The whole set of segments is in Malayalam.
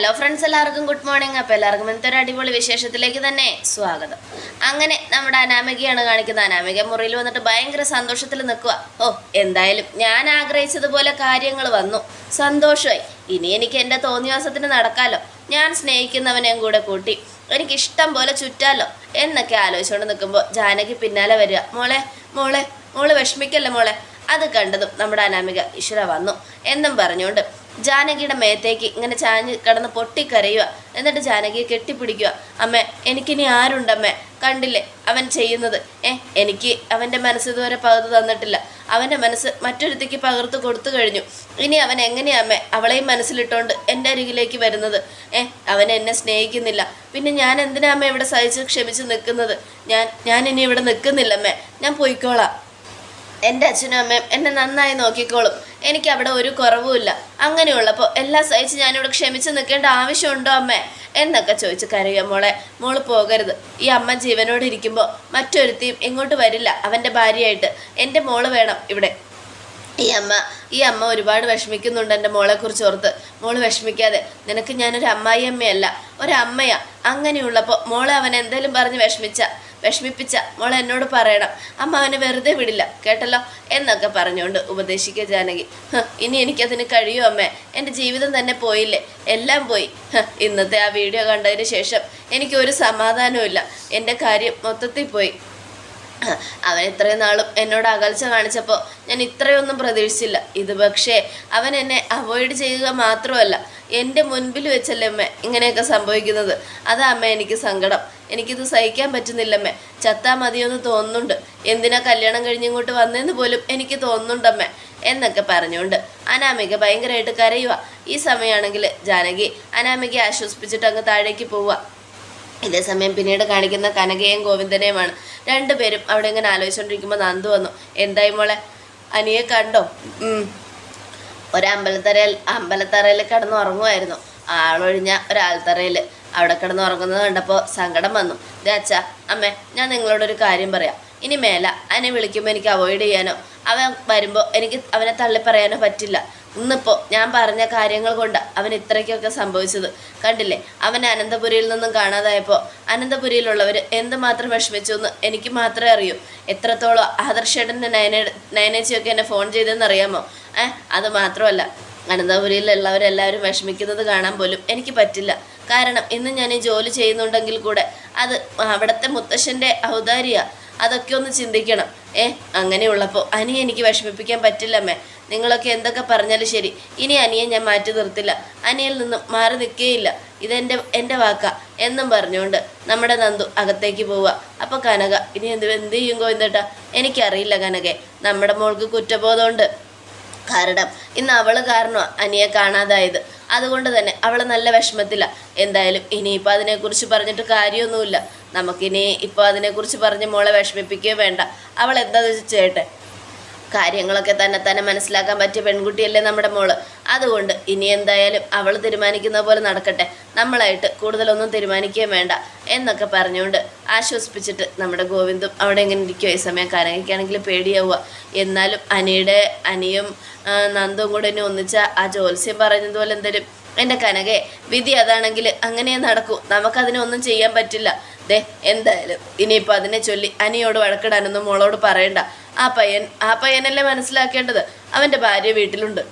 ഹലോ ഫ്രണ്ട്സ് എല്ലാവർക്കും ഗുഡ് മോർണിംഗ് അപ്പോൾ എല്ലാവർക്കും ഇന്നത്തെ ഒരു അടിപൊളി വിശേഷത്തിലേക്ക് തന്നെ സ്വാഗതം. അങ്ങനെ നമ്മുടെ അനാമികയാണ് കാണിക്കുന്നത്. അനാമിക മുറിയിൽ വന്നിട്ട് ഭയങ്കര സന്തോഷത്തിൽ നിൽക്കുക ഓ എന്തായാലും ഞാൻ ആഗ്രഹിച്ചതുപോലെ കാര്യങ്ങൾ വന്നു. സന്തോഷമായി. ഇനി എനിക്ക് എന്റെ തോന്നിവാസത്തിന് നടക്കാലോ. ഞാൻ സ്നേഹിക്കുന്നവനെയും കൂടെ കൂട്ടി. എനിക്കിഷ്ടം പോലെ ചുറ്റാലോ എന്നൊക്കെ ആലോചിച്ചുകൊണ്ട് നിൽക്കുമ്പോൾ ജാനകി പിന്നാലെ വരിക. മോളെ മോളെ മോൾ വിഷമിക്കല്ലേ മോളെ? അത് കണ്ടതും നമ്മുടെ അനാമിക ഈശ്വര വന്നു എന്നും പറഞ്ഞുകൊണ്ട് ജാനകിയുടെ മേത്തേക്ക് ഇങ്ങനെ ചാഞ്ഞ് കിടന്ന് പൊട്ടിക്കരയുക. എന്നിട്ട് ജാനകിയെ കെട്ടിപ്പിടിക്കുക. അമ്മേ എനിക്കിനി ആരുണ്ടമ്മേ കണ്ടില്ലേ അവൻ ചെയ്യുന്നത്? ഏ എനിക്ക് അവന്റെ മനസ്സ് ഇതുവരെ പകർന്നു തന്നിട്ടില്ല. അവന്റെ മനസ്സ് മറ്റൊരുത്തേക്ക് പകർത്ത് കൊടുത്തു കഴിഞ്ഞു. ഇനി അവൻ എങ്ങനെയാ അമ്മേ അവളെയും മനസ്സിലിട്ടുകൊണ്ട് എന്റെ അരികിലേക്ക് വരുന്നത്? ഏ അവൻ എന്നെ സ്നേഹിക്കുന്നില്ല. പിന്നെ ഞാൻ എന്തിനാമ്മ ഇവിടെ സഹിച്ച് ക്ഷമിച്ച് നിൽക്കുന്നത്? ഞാൻ ഞാൻ ഇനി ഇവിടെ നിൽക്കുന്നില്ലമ്മേ ഞാൻ പോയിക്കോളാം. എന്റെ അച്ഛനും അമ്മയും എന്നെ നന്നായി നോക്കിക്കോളും. എനിക്ക് അവിടെ ഒരു കുറവുമില്ല. അങ്ങനെയുള്ളപ്പോൾ എല്ലാം സഹിച്ച് ഞാനിവിടെ ക്ഷമിച്ച് നിൽക്കേണ്ട ആവശ്യമുണ്ടോ അമ്മേ? എന്നൊക്കെ ചോദിച്ച് കരയുക മോളെ. മോൾ പോകരുത്. ഈ അമ്മ ജീവനോട് ഇരിക്കുമ്പോൾ മറ്റൊരുത്തിയും ഇങ്ങോട്ട് വരില്ല. അവന്റെ ഭാര്യയായിട്ട്. എന്റെ മോൾ വേണം ഇവിടെ. ഈ അമ്മ ഈ അമ്മ ഒരുപാട് വിഷമിക്കുന്നുണ്ട് എന്റെ മോളെക്കുറിച്ച് ഓർത്ത്. മോൾ വിഷമിക്കാതെ നിനക്ക് ഞാനൊരു അമ്മായി അമ്മയല്ല ഒരമ്മയാ. അങ്ങനെയുള്ളപ്പോൾ മോളെ അവൻ എന്തെങ്കിലും പറഞ്ഞ് വിഷമിച്ച വിഷമിപ്പിച്ച മോൾ എന്നോട് പറയണം. അമ്മ അവനെ വെറുതെ വിടില്ല കേട്ടല്ലോ? എന്നൊക്കെ പറഞ്ഞുകൊണ്ട് ഉപദേശിക്കുക ജാനകി. "ഹ്, ഇനി എനിക്കതിന് കഴിയും അമ്മേ. എന്റെ ജീവിതം തന്നെ പോയില്ലേ? എല്ലാം പോയി. ഇന്നത്തെ ആ വീഡിയോ കണ്ടതിന് ശേഷം എനിക്ക് ഒരു സമാധാനവും ഇല്ല എന്റെ കാര്യം മൊത്തത്തിൽ പോയി. അവൻ ഇത്രയും നാളും എന്നോട് അകൽച്ച കാണിച്ചപ്പോൾ ഞാൻ ഇത്രയൊന്നും പ്രതീക്ഷിച്ചില്ല. ഇത് പക്ഷേ അവൻ എന്നെ അവോയ്ഡ് ചെയ്യുക മാത്രമല്ല എന്റെ മുൻപിൽ വെച്ചല്ലേ അമ്മ ഇങ്ങനെയൊക്കെ സംഭവിക്കുന്നത്. അതാ അമ്മ എനിക്ക് സങ്കടം. എനിക്കിത് സഹിക്കാൻ പറ്റുന്നില്ലമ്മേ ചത്താ മതിയെന്ന് തോന്നുന്നുണ്ട്. എന്തിനാ കല്യാണം കഴിഞ്ഞിങ്ങോട്ട് വന്നതെന്ന് പോലും എനിക്ക് തോന്നുന്നുണ്ടമ്മേ എന്നൊക്കെ പറഞ്ഞുകൊണ്ട് അനാമിക ഭയങ്കരമായിട്ട് കരയുക ഈ സമയമാണെങ്കിൽ ജാനകി അനാമികയെ ആശ്വസിപ്പിച്ചിട്ട് അങ്ങ് താഴേക്ക് പോവുക ഇതേ സമയം പിന്നീട് കാണിക്കുന്ന കനകയും ഗോവിന്ദനെയുമാണ്. രണ്ടുപേരും അവിടെ ഇങ്ങനെ ആലോചിച്ചുകൊണ്ടിരിക്കുമ്പോൾ നന്ദു വന്നു. എന്തായി മോളെ? അനിയെ കണ്ടോ. ഒരമ്പലത്തറയിൽ അമ്പലത്തറയിൽ കിടന്ന് ഉറങ്ങുമായിരുന്നു ആളൊഴിഞ്ഞ ഒരാൾത്തറയിൽ അവിടെ കിടന്ന് ഉറങ്ങുന്നത് കണ്ടപ്പോൾ സങ്കടം വന്നു. ദേ അമ്മ ഞാൻ നിങ്ങളോടൊരു കാര്യം പറയാം. ഇനി മേല അവനെ വിളിക്കുമ്പോൾ എനിക്ക് അവോയ്ഡ് ചെയ്യാനോ? അവൻ വരുമ്പോൾ എനിക്ക് അവനെ തള്ളി പറയാനോ പറ്റില്ല. ഇന്നിപ്പോൾ ഞാൻ പറഞ്ഞ കാര്യങ്ങൾ കൊണ്ട് അവൻ ഇത്രയ്ക്കൊക്കെ സംഭവിച്ചത്. കണ്ടില്ലേ? അവൻ അനന്തപുരിയിൽ നിന്നും കാണാതായപ്പോൾ അനന്തപുരിയിലുള്ളവർ എന്തുമാത്രം വിഷമിച്ചു എന്ന് എനിക്ക് മാത്രമേ അറിയൂ. എത്രത്തോളം ആദർശേട്ടന്റെ നയന നയനേച്ചിയൊക്കെ എന്നെ ഫോൺ ചെയ്തെന്ന് അറിയാമോ? ഏഹ് അത് മാത്രമല്ല അനന്തപുരിയിലുള്ളവരെല്ലാവരും വിഷമിക്കുന്നത് കാണാൻ പോലും എനിക്ക് പറ്റില്ല. കാരണം ഇന്ന് ഞാൻ ഈ ജോലി ചെയ്യുന്നുണ്ടെങ്കിൽ കൂടെ അത് അവിടുത്തെ മുത്തശ്ശന്റെ ഔദാര്യ. അതൊക്കെ ഒന്ന് ചിന്തിക്കണം. ഏ അങ്ങനെയുള്ളപ്പോൾ അനിയെ എനിക്ക് വിഷമിപ്പിക്കാൻ പറ്റില്ലമ്മേ നിങ്ങളൊക്കെ എന്തൊക്കെ പറഞ്ഞാലും ശരി. ഇനി അനിയെ ഞാൻ മാറ്റി നിർത്തില്ല. അനിയിൽ നിന്നും മാറി നിൽക്കുകയില്ല ഇതെന്റെ എന്റെ വാക്കാ എന്നും പറഞ്ഞുകൊണ്ട് നമ്മുടെ നന്ദു അകത്തേക്ക് പോവുക അപ്പോൾ കനക ഇനി എന്ത് എന്ത് ചെയ്യും ഗോവിന്ദേട്ടാ? എനിക്കറിയില്ല കനകെ. നമ്മുടെ മോൾക്ക് കുറ്റബോധമുണ്ട്. കാരണം ഇന്ന് അവൾ കാരണം അനിയെ കാണാതായത്. അതുകൊണ്ട് തന്നെ അവൾ നല്ല വിഷമത്തില്ല എന്തായാലും ഇനിയിപ്പോൾ അതിനെക്കുറിച്ച് പറഞ്ഞിട്ട് കാര്യമൊന്നുമില്ല. നമുക്കിനി ഇപ്പോൾ അതിനെക്കുറിച്ച് പറഞ്ഞ് മോളെ വിഷമിപ്പിക്കുകയോ വേണ്ട. അവൾ എന്താ ചെയ്യട്ടെ കാര്യങ്ങളൊക്കെ തന്നെ തന്നെ മനസ്സിലാക്കാൻ പറ്റിയ പെൺകുട്ടിയല്ലേ നമ്മുടെ മോൾ. അതുകൊണ്ട് ഇനി എന്തായാലും അവൾ തീരുമാനിക്കുന്ന പോലെ നടക്കട്ടെ. നമ്മളായിട്ട് കൂടുതലൊന്നും തീരുമാനിക്കുകയും വേണ്ട എന്നൊക്കെ പറഞ്ഞുകൊണ്ട് ആശ്വസിപ്പിച്ചിട്ട് നമ്മുടെ ഗോവിന്ദും അവിടെ എങ്ങനെ ഇരിക്കുമോ ഈ സമയം കരകയ്ക്കാണെങ്കിൽ പേടിയാവുക എന്നാലും അനിയുടെ അനിയും നന്ദും കൂടെ എന്നെ ഒന്നിച്ച ആ ജോത്സ്യം പറഞ്ഞതുപോലെ എന്തേലും. എന്റെ കനകെ വിധി അതാണെങ്കിൽ അങ്ങനെ നടക്കൂ. നമുക്കതിനൊന്നും ചെയ്യാൻ പറ്റില്ല. ദേ എന്തായാലും ഇനിയിപ്പോൾ അതിനെ ചൊല്ലി അനിയോട് വഴക്കിടാനൊന്നും മോളോട് പറയണ്ട. ആ പയ്യൻ ആ പയ്യനല്ലേ മനസ്സിലാക്കേണ്ടത്? അവന്റെ ഭാര്യ വീട്ടിലുണ്ട്.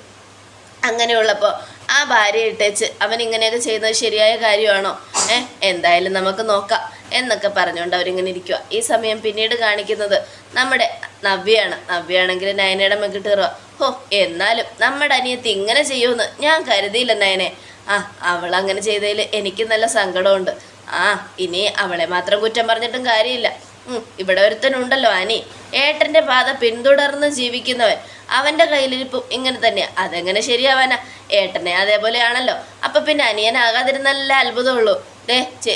അങ്ങനെയുള്ളപ്പോൾ ആ ഭാര്യ ഇട്ടേച്ച് അവൻ ഇങ്ങനെയൊക്കെ ചെയ്യുന്നത് ശരിയായ കാര്യമാണോ? ഏഹ് എന്തായാലും നമുക്ക് നോക്കാം. എന്നൊക്കെ പറഞ്ഞുകൊണ്ട് അവരിങ്ങനെ ഇരിക്കുക ഈ സമയം പിന്നീട് കാണിക്കുന്നത് നമ്മുടെ നവ്യാണ്. നവ്യാണെങ്കിൽ നയനയുടെ മെക്കിട്ട് കയറുക ഹോ എന്നാലും നമ്മുടെ അനിയത്തി ഇങ്ങനെ ചെയ്യുമെന്ന് ഞാൻ കരുതിയില്ല നയനെ. ആ അവൾ അങ്ങനെ ചെയ്തതിൽ എനിക്ക് നല്ല സങ്കടമുണ്ട്. ആ ഇനി അവളെ മാത്രം കുറ്റം പറഞ്ഞിട്ടും കാര്യമില്ല. ഇവിടെ ഒരുത്തനുണ്ടല്ലോ അനി. ഏട്ടന്റെ പാത പിന്തുടർന്ന് ജീവിക്കുന്നവൻ. അവന്റെ കയ്യിലിരിപ്പും ഇങ്ങനെ തന്നെയാണ് അതെങ്ങനെ ശരിയാവാനാ? ഏട്ടനെ അതേപോലെയാണല്ലോ. അപ്പം പിന്നെ അനിയനാകാതിരുന്നല്ല അത്ഭുതമുള്ളൂ. ദേ ചേ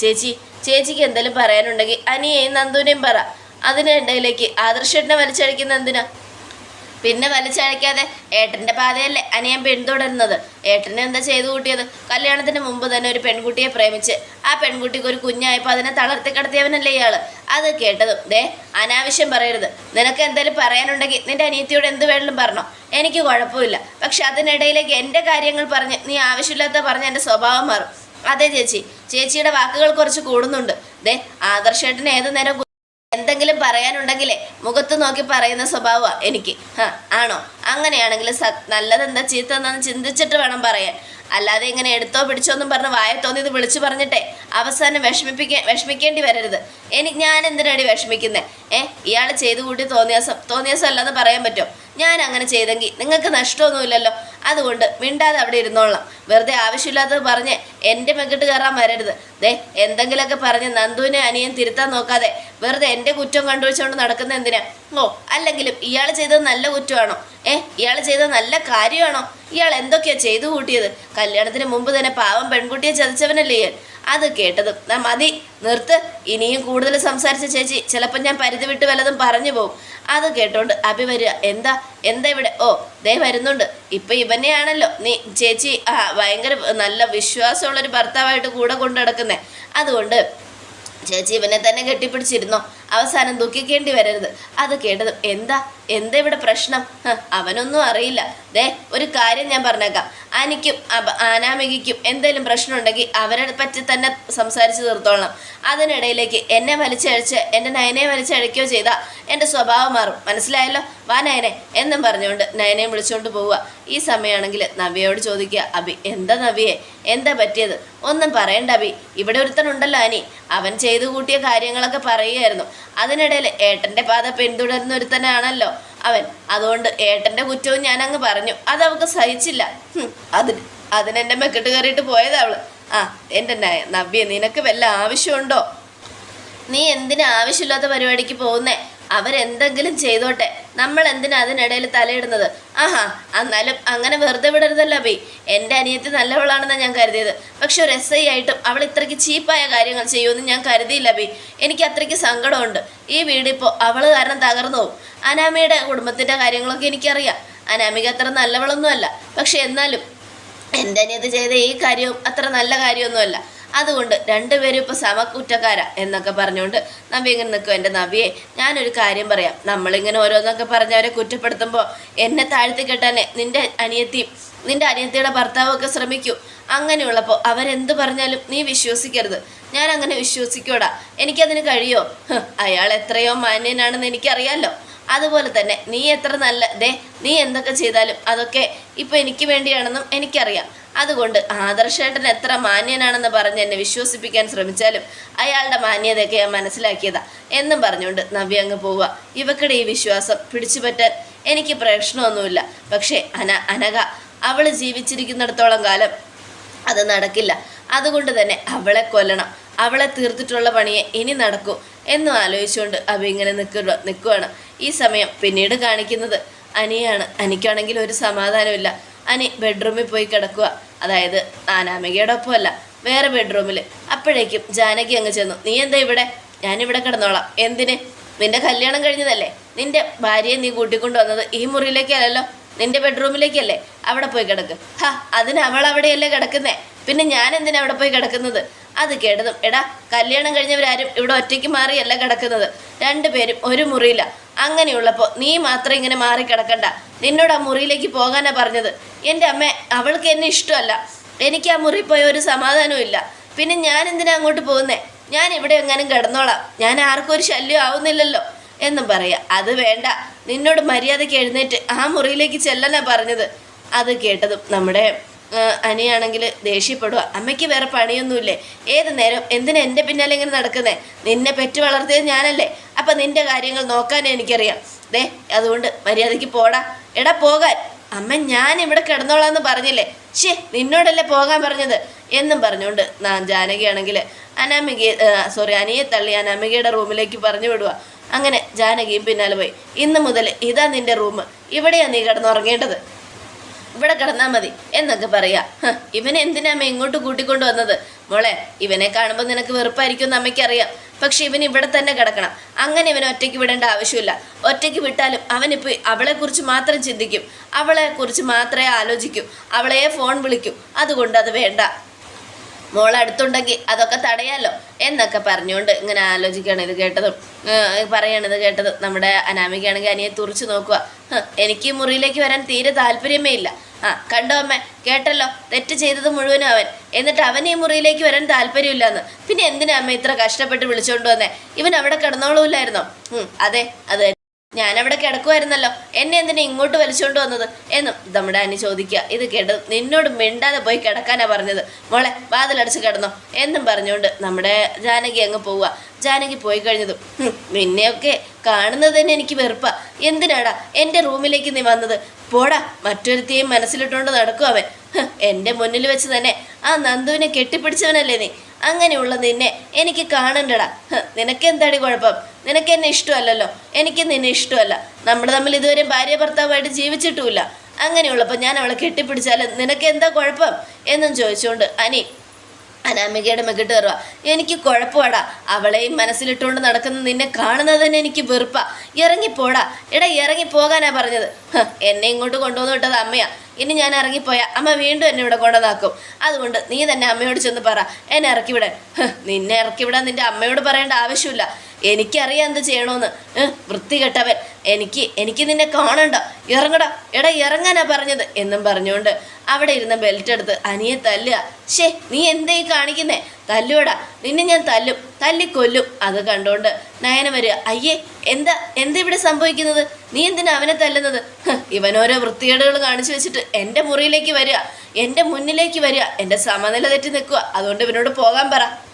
ചേച്ചി ചേച്ചിക്ക് എന്തെങ്കിലും പറയാനുണ്ടെങ്കിൽ അനിയെയും നന്ദുവിനെയും പറ. അതിനിടയിലേക്ക് ആദർശേട്ടനെ വലിച്ചഴിക്കുന്ന എന്തിനാ? പിന്നെ വലിച്ചഴിക്കാതെ ഏട്ടന്റെ പാതയല്ലേ അനിയൻ പിന്തുടരുന്നത്? ഏട്ടനെ എന്താ ചെയ്തു കൂട്ടിയത്? കല്യാണത്തിന് മുമ്പ് തന്നെ ഒരു പെൺകുട്ടിയെ പ്രേമിച്ച് ആ പെൺകുട്ടിക്ക് ഒരു കുഞ്ഞായപ്പോൾ അതിനെ തളർത്തി കിടത്തിയവനല്ലേ ഇയാൾ അത് കേട്ടതും ദേ അനാവശ്യം പറയരുത്. നിനക്ക് എന്തെങ്കിലും പറയാനുണ്ടെങ്കിൽ നിന്റെ അനിയത്തിയോട് എന്ത് വേണമെങ്കിലും പറഞ്ഞോ. എനിക്ക് കുഴപ്പമില്ല. പക്ഷെ അതിനിടയിലേക്ക് എന്റെ കാര്യങ്ങൾ പറഞ്ഞ് നീ ആവശ്യമില്ലാത്ത പറഞ്ഞ് എന്റെ സ്വഭാവം മാറും. അതെ ചേച്ചി. ചേച്ചിയുടെ വാക്കുകൾ കുറച്ച് കൂടുന്നുണ്ട്. ദേ ആദർശേട്ടൻ ഏത് നേരം എന്തെങ്കിലും പറയാനുണ്ടെങ്കിലേ മുഖത്ത് നോക്കി പറയുന്ന സ്വഭാവമാണ് എനിക്ക്. ആണോ? അങ്ങനെയാണെങ്കിൽ സ നല്ലതെന്താ ചീത്ത എന്താന്ന് ചിന്തിച്ചിട്ട് വേണം പറയാൻ. അല്ലാതെ ഇങ്ങനെ എടുത്തോ പിടിച്ചോ എന്നും പറഞ്ഞ് വായ തോന്നിയത് വിളിച്ചു പറഞ്ഞിട്ടേ അവസാനം വിഷമിപ്പിക്കാൻ വിഷമിക്കേണ്ടി വരരുത്. എനിക്ക് ഞാൻ എന്തിനാടി വിഷമിക്കുന്നത് ഏ ഇയാൾ ചെയ്തു കൂട്ടി തോന്നിയാസം തോന്നിയാസം അല്ലാതെ പറയാൻ പറ്റുമോ? ഞാൻ അങ്ങനെ ചെയ്തെങ്കിൽ നിങ്ങൾക്ക് നഷ്ടമൊന്നുമില്ലല്ലോ. അതുകൊണ്ട് മിണ്ടാതെ അവിടെ ഇരുന്നോളാം. വെറുതെ ആവശ്യമില്ലാത്തത് പറഞ്ഞ് എന്റെ മെക്കിട്ട് കയറാൻ വരരുത്. ദേ എന്തെങ്കിലുമൊക്കെ പറഞ്ഞ് നന്ദുവിനെ അനിയൻ തിരുത്താൻ നോക്കാതെ വെറുതെ എന്റെ കുറ്റം കണ്ടുവച്ചുകൊണ്ട് നടക്കുന്ന എന്തിനാ? ഓ അല്ലെങ്കിലും ഇയാൾ ചെയ്തത് നല്ല കുറ്റമാണോ? ഏ ഇയാൾ ചെയ്തത് നല്ല കാര്യമാണോ? ഇയാൾ എന്തൊക്കെയാണ് ചെയ്തു കൂട്ടിയത്? കല്യാണത്തിന് മുമ്പ് തന്നെ പാവം പെൺകുട്ടിയെ ചതിച്ചവനല്ലേ അത് കേട്ടതും മതി. നിർത്ത്. ഇനിയും കൂടുതൽ സംസാരിച്ച ചേച്ചി ചിലപ്പോൾ ഞാൻ പരിധി വിട്ട് വല്ലതും പറഞ്ഞു പോകും അത് കേട്ടോണ്ട് അഭി വരിക. എന്താ? എന്താ ഇവിടെ? ഓ ദേ വരുന്നുണ്ട്. ഇപ്പം ഇവനെയാണല്ലോ. നീ ചേച്ചി ആ ഭയങ്കര നല്ല വിശ്വാസമുള്ളൊരു ഭർത്താവായിട്ട് കൂടെ കൊണ്ടു നടക്കുന്നത് അതുകൊണ്ട് ചേച്ചി ഇവനെ തന്നെ കെട്ടിപ്പിടിച്ചിരുന്നോ. അവസാനം ദുഃഖിക്കേണ്ടി വരരുത്. അത് കേട്ടത് എന്താ? എന്താ ഇവിടെ പ്രശ്നം? അവനൊന്നും അറിയില്ല. ദേ ഒരു കാര്യം ഞാൻ പറഞ്ഞേക്കാം. അനിക്കും അനാമികയ്ക്കും എന്തെങ്കിലും പ്രശ്നമുണ്ടെങ്കിൽ അവരെ പറ്റി തന്നെ സംസാരിച്ച് തീർത്തോളണം അതിനിടയിലേക്ക് എന്നെ വലിച്ചഴിച്ച് എന്റെ നയനയെ വലിച്ചഴിക്കുകയോ ചെയ്താൽ എന്റെ സ്വഭാവം മാറും. മനസ്സിലായല്ലോ? വാ നയനെ എന്നും പറഞ്ഞുകൊണ്ട് നയനെ വിളിച്ചുകൊണ്ട് പോവുക. ഈ സമയമാണെങ്കിൽ നവ്യയോട് ചോദിക്കുക അബി എന്താ നവിയെ? എന്താ പറ്റിയത്? ഒന്നും പറയണ്ട അബി ഇവിടെ ഒരുത്തനുണ്ടല്ലോ അനി. അവൻ ചെയ്തു കൂട്ടിയ കാര്യങ്ങളൊക്കെ പറയുമായിരുന്നു അതിനിടയിൽ ഏട്ടന്റെ പാത പിന്തുടരുന്ന ഒരുത്തനാണല്ലോ. അവൻ അതുകൊണ്ട് ഏട്ടന്റെ കുറ്റവും ഞാൻ അങ്ങ് പറഞ്ഞു. അത് അവൾക്ക് സഹിച്ചില്ല അതിന് അതിനെന്റെ മെക്കിട്ട് കയറിയിട്ട് പോയത് അവൾ. ആ എന്റെ നവ്യ നിനക്ക് വല്ല ആവശ്യമുണ്ടോ? നീ എന്തിനാ ആവശ്യമില്ലാത്ത പരിപാടിക്ക് പോകുന്നേ? അവരെന്തെങ്കിലും ചെയ്തോട്ടെ. നമ്മൾ എന്തിനാ അതിനിടയിൽ തലയിടുന്നത്? ആഹാ എന്നാലും അങ്ങനെ വെറുതെ വിടരുതല്ലോ അബി എന്റെ അനിയത്തി നല്ലവളാണെന്ന് ഞാൻ കരുതിയത്. പക്ഷെ ഒരു എസ് ഐ ആയിട്ടും അവൾ ഇത്രയ്ക്ക് ചീപ്പായ കാര്യങ്ങൾ ചെയ്യുമെന്ന് ഞാൻ കരുതിയില്ല അബി എനിക്ക് അത്രയ്ക്ക് സങ്കടമുണ്ട്. ഈ വീടിപ്പോൾ അവൾ കാരണം തകർന്നു പോകും അനാമയുടെ കുടുംബത്തിന്റെ കാര്യങ്ങളൊക്കെ എനിക്കറിയാം. അനാമിക അത്ര നല്ലവളൊന്നുമല്ല. പക്ഷെ എന്നാലും എന്റെ അനിയത്തി ചെയ്ത ഈ കാര്യവും അത്ര നല്ല കാര്യമൊന്നുമല്ല. അതുകൊണ്ട് രണ്ടുപേരും ഇപ്പോൾ സമകുറ്റക്കാരാ എന്നൊക്കെ പറഞ്ഞുകൊണ്ട് നവ്യ ഇങ്ങനെ നിൽക്കും എന്റെ നവിയെ ഞാനൊരു കാര്യം പറയാം. നമ്മളിങ്ങനെ ഓരോന്നൊക്കെ പറഞ്ഞ് അവരെ കുറ്റപ്പെടുത്തുമ്പോൾ എന്നെ താഴ്ത്തി കെട്ടാനെ നിന്റെ അനിയത്തിയും നിന്റെ അനിയത്തിയുടെ ഭർത്താവും ഒക്കെ ശ്രമിക്കൂ. അങ്ങനെയുള്ളപ്പോൾ അവരെന്ത് പറഞ്ഞാലും നീ വിശ്വസിക്കരുത്. ഞാൻ അങ്ങനെ വിശ്വസിക്കൂടാ. എനിക്കതിന് കഴിയോ? അയാൾ എത്രയോ മാന്യനാണെന്ന് എനിക്കറിയാമല്ലോ അതുപോലെ തന്നെ നീ എത്ര നല്ല ദേ നീ എന്തൊക്കെ ചെയ്താലും അതൊക്കെ ഇപ്പൊ എനിക്ക് വേണ്ടിയാണെന്നും എനിക്കറിയാം. അതുകൊണ്ട് ആദർശേട്ടൻ എത്ര മാന്യനാണെന്ന് പറഞ്ഞ് എന്നെ വിശ്വസിപ്പിക്കാൻ ശ്രമിച്ചാലും അയാളുടെ മാന്യതയൊക്കെ ഞാൻ മനസ്സിലാക്കിയതാ എന്നും പറഞ്ഞുകൊണ്ട് നവ്യ അങ്ങ് പോവുക. ഇവക്കിടെ ഈ വിശ്വാസം പിടിച്ചുപറ്റാൻ എനിക്ക് പ്രശ്നമൊന്നുമില്ല പക്ഷേ അന അനക അവൾ ജീവിച്ചിരിക്കുന്നിടത്തോളം കാലം അത് നടക്കില്ല. അതുകൊണ്ട് തന്നെ അവളെ കൊല്ലണം. അവളെ തീർത്തിട്ടുള്ള പണിയെ ഇനി നടക്കൂ എന്നും ആലോചിച്ചുകൊണ്ട് അവ ഇങ്ങനെ നിൽക്കുക നിൽക്കുകയാണ് ഈ സമയം പിന്നീട് കാണിക്കുന്നത് അനിയാണ്. അനിക്കാണെങ്കിൽ ഒരു സമാധാനമില്ല അനി ബെഡ്റൂമിൽ പോയി കിടക്കുക അതായത് നാനാമികയുടെ ഒപ്പമല്ല വേറെ ബെഡ്റൂമിൽ അപ്പോഴേക്കും ജാനകി അങ്ങ് ചെന്നു. നീ എന്താ ഇവിടെ? ഞാനിവിടെ കിടന്നോളാം. എന്തിന്? നിന്റെ കല്യാണം കഴിഞ്ഞതല്ലേ? നിന്റെ ഭാര്യയെ നീ കൂട്ടിക്കൊണ്ടു വന്നത് ഈ മുറിയിലേക്കല്ലല്ലോ? നിന്റെ ബെഡ്റൂമിലേക്കല്ലേ അവിടെ പോയി കിടക്ക്. ഹാ അതിന് അവൾ അവിടെയല്ലേ കിടക്കുന്നേ? പിന്നെ ഞാൻ എന്തിനാ അവിടെ പോയി കിടക്കുന്നത്? അത് കേട്ടതും എടാ കല്യാണം കഴിഞ്ഞവരാരും ഇവിടെ ഒറ്റയ്ക്ക് മാറിയല്ല കിടക്കുന്നത്. രണ്ടുപേരും ഒരു മുറിയില്ല അങ്ങനെയുള്ളപ്പോൾ നീ മാത്രം ഇങ്ങനെ മാറി കിടക്കണ്ട. നിന്നോട് ആ മുറിയിലേക്ക് പോകാനാ പറഞ്ഞത്. എന്റെ അമ്മ അവൾക്ക് എന്നെ ഇഷ്ടമല്ല. എനിക്ക് ആ മുറി പോയ ഒരു സമാധാനവും ഇല്ല. പിന്നെ ഞാൻ എന്തിനാ അങ്ങോട്ട് പോകുന്നേ? ഞാൻ ഇവിടെ എങ്ങാനും കിടന്നോളാം. ഞാൻ ആർക്കും ഒരു ശല്യം ആവുന്നില്ലല്ലോ എന്നും പറയാം. അത് വേണ്ട. നിന്നോട് മര്യാദയ്ക്ക് എഴുന്നേറ്റ് ആ മുറിയിലേക്ക് ചെല്ലനാ പറഞ്ഞത്. അത് കേട്ടതും നമ്മുടെ അനിയാണെങ്കിൽ ദേഷ്യപ്പെടുക അമ്മയ്ക്ക് വേറെ പണിയൊന്നുമില്ലേ? ഏത് നേരം? എന്തിനാ എന്റെ പിന്നാലെ ഇങ്ങനെ നടക്കുന്നേ? നിന്നെ പെറ്റു വളർത്തിയത് ഞാനല്ലേ. അപ്പം നിന്റെ കാര്യങ്ങൾ നോക്കാനേ എനിക്കറിയാം. ദേ അതുകൊണ്ട് മര്യാദയ്ക്ക് പോടാ. എടാ പോകാൻ. അമ്മ ഞാൻ ഇവിടെ കിടന്നോളാന്ന് പറഞ്ഞില്ലേ? ഷേ നിന്നോടല്ലേ പോകാൻ പറഞ്ഞത്? എന്നും പറഞ്ഞുകൊണ്ട് ജാനകിയാണെങ്കിൽ അനാമിക സോറി അനിയെ തള്ളി അനാമികയുടെ റൂമിലേക്ക് പറഞ്ഞു വിടുക അങ്ങനെ ജാനകിയും പിന്നാലെ പോയി. ഇന്ന് മുതൽ ഇതാ നിന്റെ റൂം. ഇവിടെയാണ് നീ കിടന്നുറങ്ങേണ്ടത്. ഇവിടെ കിടന്നാൽ മതി എന്നൊക്കെ പറയാ. ഇവനെ എന്തിനാ അമ്മ ഇങ്ങോട്ട് കൂട്ടിക്കൊണ്ടു വന്നത്? മോളെ ഇവനെ കാണുമ്പോൾ നിനക്ക് വെറുപ്പായിരിക്കും എന്ന് അമ്മയ്ക്കറിയാം. പക്ഷെ ഇവൻ ഇവിടെ തന്നെ കിടക്കണം. അങ്ങനെ ഇവൻ ഒറ്റയ്ക്ക് വിടേണ്ട ആവശ്യമില്ല. ഒറ്റയ്ക്ക് വിട്ടാലും അവനിപ്പോൾ അവളെക്കുറിച്ച് മാത്രം ചിന്തിക്കും. അവളെ കുറിച്ച് മാത്രമേ ആലോചിക്കൂ. അവളെ ഫോൺ വിളിക്കൂ. അതുകൊണ്ട് അത് വേണ്ട. മോളെ അടുത്തുണ്ടെങ്കിൽ അതൊക്കെ തടയാലോ എന്നൊക്കെ പറഞ്ഞുകൊണ്ട് ഇങ്ങനെ ആലോചിക്കുകയാണ് ഇത് കേട്ടതും. ഏഹ് പറയാണ് ഇത് കേട്ടതും. നമ്മുടെ അനാമികയാണെങ്കിൽ അനിയെ തുറച്ചു നോക്കുക. എനിക്ക് മുറിയിലേക്ക് വരാൻ തീരെ താല്പര്യമേ ഇല്ല. ആ കണ്ടോ അമ്മ? കേട്ടല്ലോ? തെറ്റ് ചെയ്തത് മുഴുവനും അവൻ. എന്നിട്ട് അവൻ ഈ മുറിയിലേക്ക് വരാൻ താല്പര്യമില്ലെന്ന്. പിന്നെ എന്തിനാ അമ്മ ഇത്ര കഷ്ടപ്പെട്ട് വിളിച്ചോണ്ട് വന്നേ? ഇവൻ അവിടെ കിടന്നോളൂല്ലായിരുന്നോ? അതെ അത് ഞാനവിടെ കിടക്കുമായിരുന്നല്ലോ എന്നെ എന്തിനാ ഇങ്ങോട്ട് വലിച്ചുകൊണ്ട് വന്നത്? എന്നും നമ്മുടെ അനി ചോദിക്കുക. ഇത് കേട്ട് നിന്നോട് മിണ്ടാതെ പോയി കിടക്കാനാ പറഞ്ഞത്. മോളെ വാതിലടച്ച് കിടന്നോ. എന്നും പറഞ്ഞുകൊണ്ട് നമ്മുടെ ജാനകി അങ്ങ് പോവുക. ജാനകി പോയി കഴിഞ്ഞതും നിന്നെയൊക്കെ കാണുന്നത് തന്നെ എനിക്ക് വെറുപ്പാ. എന്തിനാടാ? എന്റെ റൂമിലേക്ക് നീ വന്നത്? പോടാ മറ്റൊരുത്തിയെയും മനസ്സിലിട്ടുകൊണ്ട് നടക്കും അവൻ. എന്റെ മുന്നിൽ വെച്ച് തന്നെ ആ നന്ദുവിനെ കെട്ടിപ്പിടിച്ചവനല്ലേ നീ. അങ്ങനെയുള്ള നിന്നെ എനിക്ക് കാണണ്ടടാ. നിനക്കെന്താടി കുഴപ്പം? നിനക്ക് എന്നെ ഇഷ്ടമല്ലല്ലോ. എനിക്ക് നിന്നെ ഇഷ്ടമല്ല. നമ്മൾ തമ്മിൽ ഇതുവരെ ഭാര്യ ഭർത്താവായിട്ട് ജീവിച്ചിട്ടുമില്ല. അങ്ങനെയുള്ളപ്പോൾ ഞാൻ അവളെ കെട്ടിപ്പിടിച്ചാൽ നിനക്ക് എന്താ കുഴപ്പം? എന്നും ചോദിച്ചുകൊണ്ട് അനി അനാമികയുടെ മികട്ട് കയറുക എനിക്ക് കുഴപ്പമാടാ. അവളെയും മനസ്സിലിട്ടുകൊണ്ട് നടക്കുന്ന നിന്നെ കാണുന്നത് തന്നെ എനിക്ക് വെറുപ്പാ. ഇറങ്ങിപ്പോടാ. എടാ ഇറങ്ങി പോകാനാ പറഞ്ഞത് എന്നെ ഇങ്ങോട്ട് കൊണ്ടുവന്നു വിട്ടത് അമ്മയാ. ഇനി ഞാൻ ഇറങ്ങിപ്പോയാ. അമ്മ വീണ്ടും എന്നെ ഇവിടെ കൊണ്ടുവന്നാക്കും. അതുകൊണ്ട് നീ തന്നെ അമ്മയോട് ചെന്ന് പറ. എന്നെ ഇറക്കി വിടാൻ നിന്നെ ഇറക്കി വിടാൻ നിന്റെ അമ്മയോട് പറയേണ്ട ആവശ്യമില്ല. എനിക്കറിയാം എന്ത് ചെയ്യണമെന്ന് വൃത്തികെട്ടവൻ. എനിക്ക് എനിക്ക് നിന്നെ കാണണ്ട. ഇറങ്ങടാ. എടാ ഇറങ്ങാനാ പറഞ്ഞത്. എന്നും പറഞ്ഞുകൊണ്ട് അവിടെ ഇരുന്ന ബെൽറ്റ് എടുത്ത് അനിയെ തല്ലുക. ഷേ നീ എന്തേ കാണിക്കുന്നേ? തല്ലുവടാ. നിന്നെ ഞാൻ തല്ലും. തല്ലിക്കൊല്ലും. അത് കണ്ടുകൊണ്ട് നയന വരിക. അയ്യേ എന്താ എന്താ ഇവിടെ സംഭവിക്കുന്നത്? നീ എന്തിനാ അവനെ തല്ലുന്നത്? ഇവനോരോ വൃത്തികേടുകൾ കാണിച്ചു വെച്ചിട്ട് എന്റെ മുറിയിലേക്ക് വരിക. എന്റെ മുന്നിലേക്ക് വരിക. എന്റെ സമനില തെറ്റി നിൽക്കുക. അതുകൊണ്ട് ഇവനോട് പോകാൻ പറ.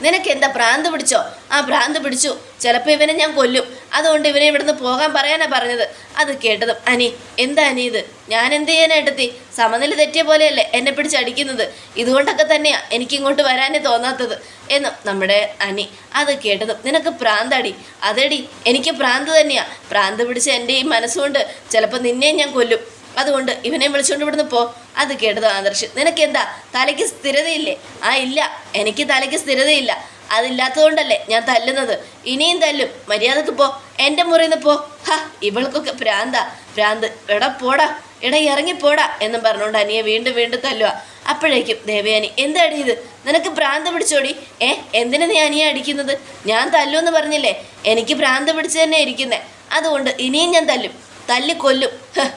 നിനക്ക് എന്താ ഭ്രാന്ത് പിടിച്ചോ? ആ ഭ്രാന്ത് പിടിച്ചു. ചിലപ്പോൾ ഇവനെ ഞാൻ കൊല്ലും. അതുകൊണ്ട് ഇവനെ ഇവിടുന്ന് പോകാൻ പറയാനാ പറഞ്ഞത്. അത് കേട്ടതും അനി എന്താ അനി ഇത്? ഞാൻ എന്ത് ചെയ്യാനായിട്ടെത്തി സമനില തെറ്റിയ പോലെയല്ലേ എന്നെ പിടിച്ചടിക്കുന്നത് ഇതുകൊണ്ടൊക്കെ തന്നെയാ എനിക്കിങ്ങോട്ട് വരാനേ തോന്നാത്തത്. എന്നും നമ്മുടെ അനി അത് കേട്ടതും നിനക്ക് പ്രാന്തടി അതടി എനിക്ക് ഭ്രാന്ത് തന്നെയാ. ഭ്രാന്ത് പിടിച്ച എന്റെ ഈ മനസ്സുകൊണ്ട് ചിലപ്പോൾ നിന്നെയും ഞാൻ കൊല്ലും. അതുകൊണ്ട് ഇവനെ വിളിച്ചുകൊണ്ട് ഇവിടുന്ന് പോ. അത് കേട്ടത് ആദർശ്. നിനക്ക് എന്താ തലയ്ക്ക് സ്ഥിരതയില്ലേ? ആ ഇല്ല. എനിക്ക് തലയ്ക്ക് സ്ഥിരതയില്ല. അതില്ലാത്തതുകൊണ്ടല്ലേ ഞാൻ തല്ലുന്നത്. ഇനിയും തല്ലും. മര്യാദയ്ക്ക് പോ. എന്റെ മുറിയിൽ നിന്ന് പോ. ഹ ഇവൾക്കൊക്കെ ഭ്രാന്ത ഭ്രാന്ത് എട പോടാ. എടാ ഇറങ്ങിപ്പോടാ എന്നും പറഞ്ഞുകൊണ്ട് അനിയെ വീണ്ടും വീണ്ടും തല്ലുക അപ്പോഴേക്കും ദേവയാനി എന്താടി ഇത്? നിനക്ക് ഭ്രാന്ത് പിടിച്ചോടി? ഏ എന്തിനാ നീ അനിയെ അടിക്കുന്നത്? ഞാൻ തല്ലു എന്ന് പറഞ്ഞില്ലേ? എനിക്ക് ഭ്രാന്ത് പിടിച്ച് തന്നെ ഇരിക്കുന്നേ. അതുകൊണ്ട് ഇനിയും ഞാൻ തല്ലും. തല്ലി കൊല്ലും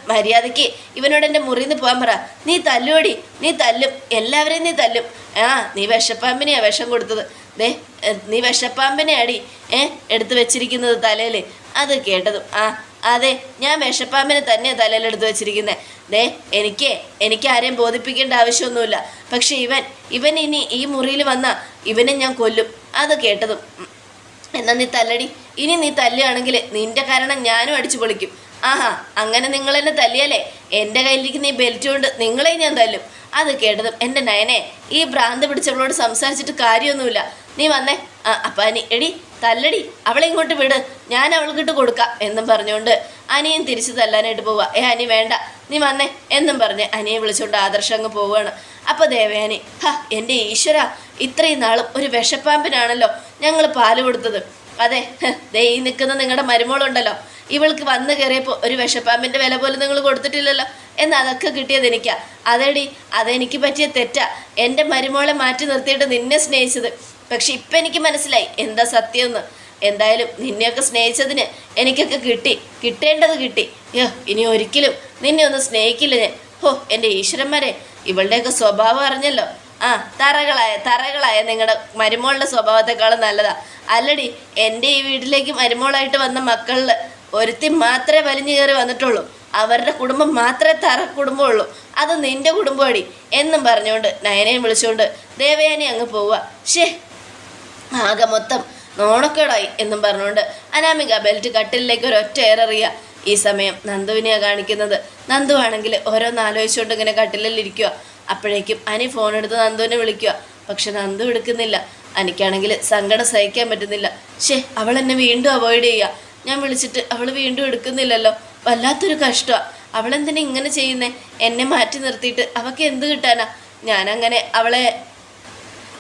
മര്യാദയ്ക്ക് ഇവനോട് എന്റെ മുറിയിൽ നിന്ന് പോകാൻ പറ. നീ തല്ലുപടി നീ തല്ലും. എല്ലാവരെയും നീ തല്ലും. ആ നീ വിഷപ്പാമ്പിനെയാ വിഷം കൊടുത്തത്. ദേ നീ വിഷപ്പാമ്പിനെ അടി എടുത്ത് വെച്ചിരിക്കുന്നത് തലയിൽ അത് കേട്ടതും ആ അതെ ഞാൻ വിഷപ്പാമ്പിനെ തന്നെ തലയിൽ എടുത്തു വെച്ചിരിക്കുന്നത് ദേ എനിക്ക് എനിക്ക് ആരെയും ബോധിപ്പിക്കേണ്ട ആവശ്യമൊന്നുമില്ല. പക്ഷെ ഇവൻ ഇവൻ ഇനി ഈ മുറിയിൽ വന്ന ഇവനെ ഞാൻ കൊല്ലും. അത് കേട്ടതും. എന്നാൽ എന്നാ നീ തല്ലടി. ഇനി നീ തല്ലുകയാണെങ്കിൽ നിന്റെ കാരണം ഞാനും അടിച്ചു പൊളിക്കും. ആഹാ അങ്ങനെ നിങ്ങൾ എന്നെ തല്ലിയാലേ? എന്റെ കയ്യിലിരിക്കുന്ന നീ ബെൽറ്റ് കൊണ്ട് നിങ്ങളെ ഞാൻ തല്ലും. അത് കേട്ടതും എന്റെ നയനെ ഈ ഭ്രാന്ത് പിടിച്ചവളോട് സംസാരിച്ചിട്ട് കാര്യമൊന്നുമില്ല. നീ വന്നേ. ആ അപ്പം അനി എടി തല്ലടി അവളെ ഇങ്ങോട്ട് വിട്. ഞാൻ അവൾക്കിട്ട് കൊടുക്കാം എന്നും പറഞ്ഞുകൊണ്ട് അനിയും തിരിച്ച് തല്ലാനായിട്ട് പോവുക ഏ അനി വേണ്ട. നീ വന്നേ എന്നും പറഞ്ഞ് അനിയെ വിളിച്ചുകൊണ്ട് ആദർശം അങ്ങ് പോവുകയാണ് അപ്പോൾ ദേവയാനി ഹ എന്റെ ഈശ്വര ഇത്രയും നാളും ഒരു വിഷപ്പാമ്പിനാണല്ലോ ഞങ്ങൾ പാൽ കൊടുത്തത്. അതെ ദൈ നിൽക്കുന്ന നിങ്ങളുടെ മരുമോളുണ്ടല്ലോ. ഇവൾക്ക് വന്നു കയറിയപ്പോൾ ഒരു വിഷപ്പാമ്പിന്റെ വില പോലും നിങ്ങൾ കൊടുത്തിട്ടില്ലല്ലോ. എന്നാൽ അതൊക്കെ കിട്ടിയത് എനിക്കാ. അതേടി അതെനിക്ക് പറ്റിയ തെറ്റാ. എന്റെ മരുമോളെ മാറ്റി നിർത്തിയിട്ട് നിന്നെ സ്നേഹിച്ചത്. പക്ഷെ ഇപ്പം എനിക്ക് മനസ്സിലായി എന്താ സത്യമെന്ന്. എന്തായാലും നിന്നെയൊക്കെ സ്നേഹിച്ചതിന് എനിക്കൊക്കെ കിട്ടി. കിട്ടേണ്ടത് കിട്ടി. യോ ഇനി ഒരിക്കലും നിന്നെ ഒന്നും സ്നേഹിക്കില്ല ഞാൻ. ഹോ എന്റെ ഈശ്വരന്മാരെ ഇവളുടെയൊക്കെ സ്വഭാവം അറിഞ്ഞല്ലോ. ആ തറകളായ തറകളായ നിങ്ങളുടെ മരുമോളുടെ സ്വഭാവത്തെക്കാളും നല്ലതാ. അല്ലടി എന്റെ ഈ വീട്ടിലേക്ക് മരുമോളായിട്ട് വന്ന മക്കളിൽ ഒരുത്തി മാത്രമേ വലിഞ്ഞു കയറി വന്നിട്ടുള്ളൂ. അവരുടെ കുടുംബം മാത്രമേ തറ കുടുംബമുള്ളൂ. അത് നിന്റെ കുടുംബമടി എന്നും പറഞ്ഞുകൊണ്ട് നയനയും വിളിച്ചുകൊണ്ട് ദേവയാനി അങ്ങ് പോവുക. ഷേ ആകെ മൊത്തം നോണക്കേടായി എന്നും പറഞ്ഞുകൊണ്ട് അനാമിക ബെൽറ്റ് കട്ടിലേക്ക് ഒരു ഒറ്റ ഏറെറിയുക ഈ സമയം നന്ദുവിനെയാണ് കാണിക്കുന്നത്. നന്ദു ആണെങ്കിൽ ഓരോന്ന് ഇങ്ങനെ കട്ടിലിരിക്കുക അപ്പോഴേക്കും അനി ഫോൺ എടുത്ത് നന്ദുവിനെ വിളിക്കുക പക്ഷെ നന്ദു എടുക്കുന്നില്ല. അനിക്കാണെങ്കിൽ സങ്കടം സഹിക്കാൻ പറ്റുന്നില്ല. ഷേ അവൾ എന്നെ വീണ്ടും അവോയ്ഡ് ചെയ്യുക. ഞാൻ വിളിച്ചിട്ട് അവൾ വീണ്ടും എടുക്കുന്നില്ലല്ലോ. വല്ലാത്തൊരു കഷ്ടമാണ് അവളെന്തിനാ ഇങ്ങനെ ചെയ്യുന്നേ? എന്നെ മാറ്റി നിർത്തിയിട്ട് അവൾക്ക് എന്ത് കിട്ടാനാ? ഞാനങ്ങനെ അവളെ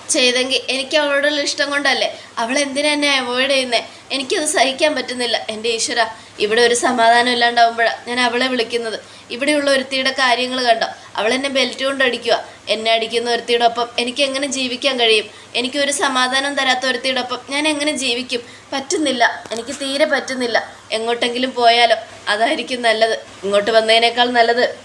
ചെയ്തെങ്കിൽ എനിക്ക് അവളോടുള്ള ഇഷ്ടം കൊണ്ടല്ലേ? അവൾ എന്നെ അവോയ്ഡ് ചെയ്യുന്നേ? എനിക്കത് സഹിക്കാൻ പറ്റുന്നില്ല. എന്റെ ഈശ്വര ഇവിടെ ഒരു സമാധാനം ഇല്ലാണ്ടാവുമ്പോഴാണ് ഞാൻ അവളെ വിളിക്കുന്നത്. ഇവിടെയുള്ള ഒരുത്തിയുടെ കാര്യങ്ങൾ കണ്ടോ? അവളെന്നെ ബെൽറ്റ് കൊണ്ട് അടിക്കുക എന്നെ അടിക്കുന്ന ഒരുത്തിയുടെ ഒപ്പം എനിക്ക് എങ്ങനെ ജീവിക്കാൻ കഴിയും? എനിക്കൊരു സമാധാനം തരാത്ത ഒരുത്തിയുടെ ഒപ്പം ഞാൻ എങ്ങനെ ജീവിക്കും? പറ്റുന്നില്ല. എനിക്ക് തീരെ പറ്റുന്നില്ല. എങ്ങോട്ടെങ്കിലും പോയാലോ? അതായിരിക്കും നല്ലത്. ഇങ്ങോട്ട് വന്നതിനേക്കാൾ നല്ലത്.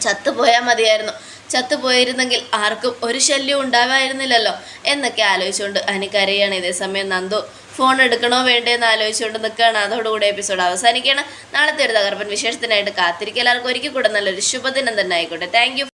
ചത്തുപോയാൽ മതിയായിരുന്നു. ചത്തുപോയിരുന്നെങ്കിൽ ആർക്കും ഒരു ശല്യം ഉണ്ടാവായിരുന്നില്ലല്ലോ എന്നൊക്കെ ആലോചിച്ചുകൊണ്ട് അനിക്കരയാണ് ഇതേ സമയം നന്ദു ഫോൺ എടുക്കണോ വേണ്ടേ എന്ന് ആലോചിച്ചുകൊണ്ട് നിൽക്കുകയാണ് അതോടുകൂടി എപ്പിസോഡ് അവസാനിക്കുകയാണ്. നാളത്തെ ഒരു തകർപ്പൻ വിശേഷത്തിനായിട്ട് കാത്തിരിക്കുക. എല്ലാവർക്കും ഒരിക്കൽ കൂടെ നല്ലൊരു ശുഭദിനം തന്നെ ആയിക്കോട്ടെ. താങ്ക്